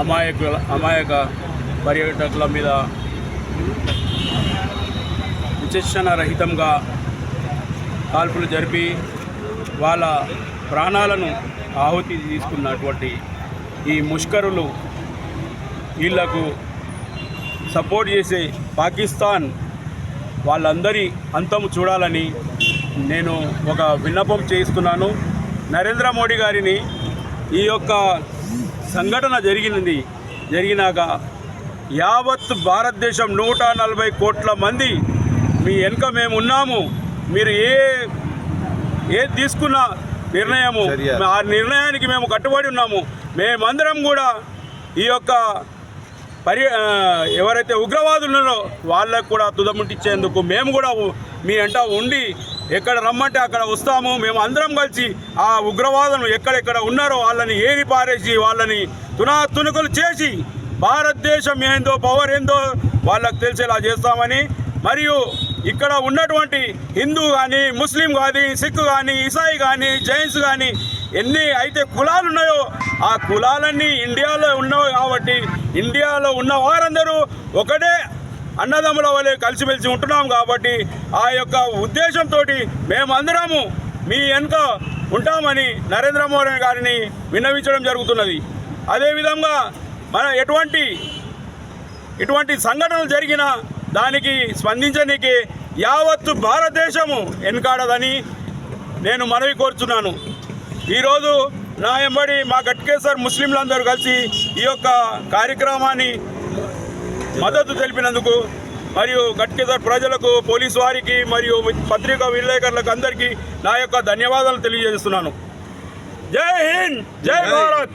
అమాయకుల అమాయక పర్యాటకుల మీద విచక్షణ రహితంగా కాల్పులు జరిపి వాళ్ళ ప్రాణాలను ఆహుతి తీసుకున్నటువంటి ఈ ముష్కరులు వీళ్ళకు సపోర్ట్ చేసే పాకిస్తాన్ వాళ్ళందరి అంతము చూడాలని నేను ఒక విన్నపం చేస్తున్నాను నరేంద్ర మోడీ గారిని ఈ యొక్క సంఘటన జరిగినది జరిగినాక యావత్ భారతదేశం నూట నలభై కోట్ల మంది మీ వెనుక మేము ఉన్నాము. మీరు ఏ ఏది తీసుకున్న నిర్ణయము. ఆ నిర్ణయానికి మేము కట్టుబడి ఉన్నాము. మేమందరం కూడా ఈ యొక్క పరి ఎవరైతే ఉగ్రవాదులు ఉన్నారో వాళ్ళకు కూడా తుదముట్టించేందుకు మేము కూడా మీ అంట ఉండి ఎక్కడ రమ్మంటే అక్కడ వస్తాము. మేము అందరం కలిసి ఆ ఉగ్రవాదులు ఎక్కడెక్కడ ఉన్నారో వాళ్ళని ఏరి పారేసి వాళ్ళని తునా చేసి భారతదేశం ఏందో పవర్ ఏందో వాళ్ళకు తెలిసేలా చేస్తామని మరియు ఇక్కడ ఉన్నటువంటి హిందూ కానీ ముస్లిం కానీ సిక్ కానీ ఇసాయి కానీ జైన్స్ కానీ ఎన్ని అయితే కులాలు ఉన్నాయో ఆ కులాలన్నీ ఇండియాలో ఉన్నవి కాబట్టి ఇండియాలో ఉన్న వారందరూ ఒకటే అన్నదమ్ముల వలె కలిసిమెలిసి ఉంటున్నాం కాబట్టి ఆ యొక్క ఉద్దేశంతో మేమందరము మీ వెనుక ఉంటామని నరేంద్ర మోడీ గారిని విన్నవించడం జరుగుతున్నది. అదేవిధంగా మన ఎటువంటి ఇటువంటి సంఘటనలు జరిగిన దానికి స్పందించడానికి యావత్తు భారతదేశము వెనుకాడదని నేను మనవి కోరుచున్నాను. ఈరోజు నా ఎంబడి మా గట్కేసర్ ముస్లింలందరూ కలిసి ఈ యొక్క కార్యక్రమాన్ని మద్దతు తెలిపినందుకు మరియు గట్కేసర్ ప్రజలకు పోలీసు వారికి మరియు పత్రికా విలేకరులకు అందరికీ నా యొక్క ధన్యవాదాలు తెలియజేస్తున్నాను. జై హింద్ జై భారత్.